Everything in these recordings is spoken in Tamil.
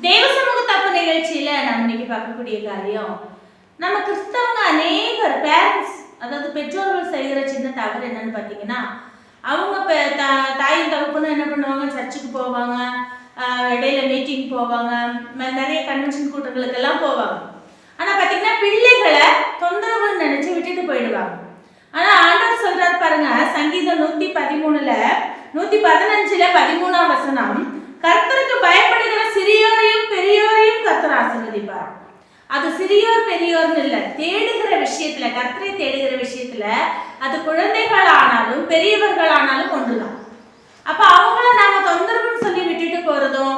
தேவ சமூக தப்பு நிகழ்ச்சியில நம்ம இன்னைக்கு பார்க்கக்கூடிய காரியம் நம்ம கிறிஸ்தவங்க அநேகர் பேரண்ட்ஸ் அதாவது பெற்றோர்கள் செய்கிற சின்ன தவறு என்னன்னு பார்த்தீங்கன்னா அவங்க பெ- த- தாயும் தகப்பனும் என்ன பண்ணுவாங்க? சர்ச்சுக்கு போவாங்க. இடையில மீட்டிங் போவாங்க. நிறைய கன்வென்ஷன் கூட்டங்களுக்கெல்லாம் போவாங்க. ஆனா பார்த்தீங்கன்னா பிள்ளைகளை தொந்தரவுன்னு நினைச்சு விட்டுட்டு போயிடுவாங்க. ஆனா ஆண்டவர் சொல்றாரு பாருங்க சங்கீதம் நூத்தி பதிமூணுல நூத்தி பதினஞ்சுல பதிமூணாம் வசனம் கர்த்தருக்கு பயப்படுகிற சிறியோரையும் பெரியோரையும் கர்த்தர் ஆசீர்வதிப்பார். அது சிறியோர் பெரியோர்னு இல்ல தேடுகிற விஷயத்துல கர்த்தரை தேடுகிற விஷயத்துல அது குழந்தைகள் ஆனாலும் பெரியவர்கள் ஆனாலும் ஒன்றுதான். அப்ப அவங்கள நாங்க தொந்தரவுன்னு சொல்லி விட்டுட்டு போறதும்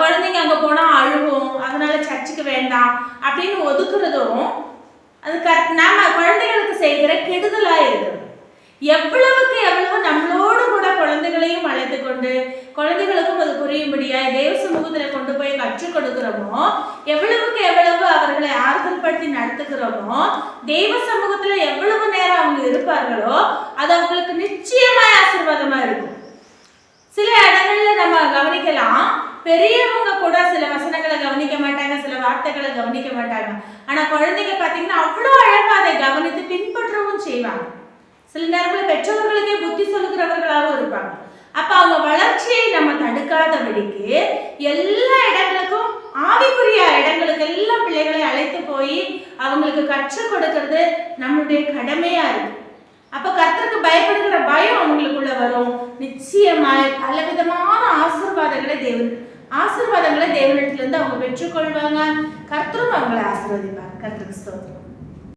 குழந்தைங்க அங்க போனா அழுகும் அதனால சர்ச்சுக்கு வேண்டாம் அப்படின்னு ஒதுக்குறதும் அது நாம குழந்தைகளுக்கு செய்கிற கெடுதலா இருக்குது எவ்வளவு நம்மளோடு கூட குழந்தைகளையும் அழைத்து கொண்டு குழந்தைகளுக்கும் அது புரியும்படியாய் தேவ சமூகத்துல கொண்டு போய் கற்றுக் கொடுக்கிறோமோ எவ்வளவுக்கு எவ்வளவு அவர்களை ஆறுதல் படுத்தி நடத்துகிறோமோ தெய்வ சமூகத்துல எவ்வளவு நேரம் அவங்க இருப்பார்களோ அது அவங்களுக்கு நிச்சயமாய் ஆசீர்வாதமா இருக்கும். சில இடங்கள்ல நம்ம கவனிக்கலாம் பெரியவங்க கூட சில வசனங்களை கவனிக்க மாட்டாங்க சில வார்த்தைகளை கவனிக்க மாட்டாங்க. ஆனா குழந்தைங்க பாத்தீங்கன்னா அவ்வளோ அழகா அதை கவனித்து பின்பற்றவும் செய்வாங்க. சில நேரங்களில் பெற்றோர்களுக்கே புத்தி சொல்லுகிறவர்களாகவும் இருப்பாங்க அப்ப அவங்க வளர்ச்சியை நம்ம தடுக்காதபடிக்கு எல்லா இடங்களுக்கும் ஆவிக்குரிய இடங்களுக்கு எல்லாம் பிள்ளைகளை அழைத்து போய் அவங்களுக்கு கற்றுக் கொடுக்கறது நம்மளுடைய கடமையா இருக்கு. அப்ப கத்தருக்கு பயப்படுகிற பயம் அவங்களுக்குள்ள வரும். நிச்சயமாய் பலவிதமான ஆசிர்வாதங்களை தேவன் ஆசீர்வாதங்களை தேவனிடத்திலிருந்து அவங்க பெற்றுக்கொள்வாங்க. கர்த்தரும் அவங்களை ஆசீர்வதிப்பார். கர்த்தருக்கு ஸ்தோத்திரம்.